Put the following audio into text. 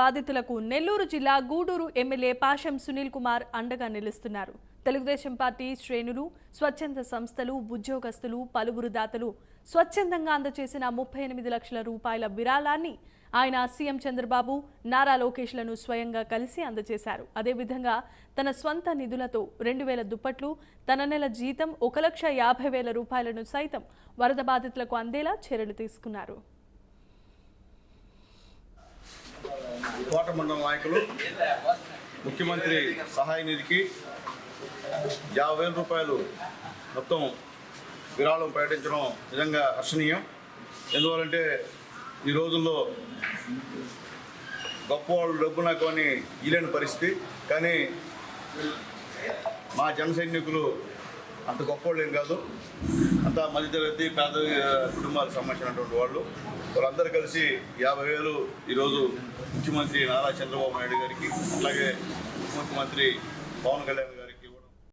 బాధితులకు నెల్లూరు జిల్లా గూడూరు ఎమ్మెల్యే పాషం సునీల్ కుమార్ అండగా నిలుస్తున్నారు. తెలుగుదేశం పార్టీ శ్రేణులు స్వచ్ఛంద సంస్థలు ఉద్యోగస్తులు పలువురు దాతలు స్వచ్ఛందంగా అందజేసిన ముప్పై ఎనిమిది లక్షల రూపాయల విరాళాన్ని ఆయన సీఎం చంద్రబాబు నారా లోకేష్లను స్వయంగా కలిసి అందజేశారు అదేవిధంగా తన స్వంత నిధులతో రెండు వేల దుప్పట్లు తన నెల జీతం ఒక లక్ష యాభై వేల రూపాయలను సైతం వరద బాధితులకు అందేలా చర్యలు తీసుకున్నారు. కోట మండల నాయకులు ముఖ్యమంత్రి సహాయ నిధికి యాభై వేల రూపాయలు మొత్తం విరాళం ప్రకటించడం నిజంగా హర్షణీయం. ఎందువలంటే ఈ రోజుల్లో గొప్పవాళ్ళు డబ్బు నాకు అని ఇలేని పరిస్థితి. కానీ మా జన సైనికులు అంత గొప్పవాళ్ళు ఏం కాదు. అంత మధ్యతరగతి పేద కుటుంబాలకు సంబంధించినటువంటి వాళ్ళు. వాళ్ళందరూ కలిసి యాభై వేలు ఈరోజు ముఖ్యమంత్రి నారా చంద్రబాబు నాయుడు గారికి అలాగే ఉప ముఖ్యమంత్రి పవన్ కళ్యాణ్ గారికి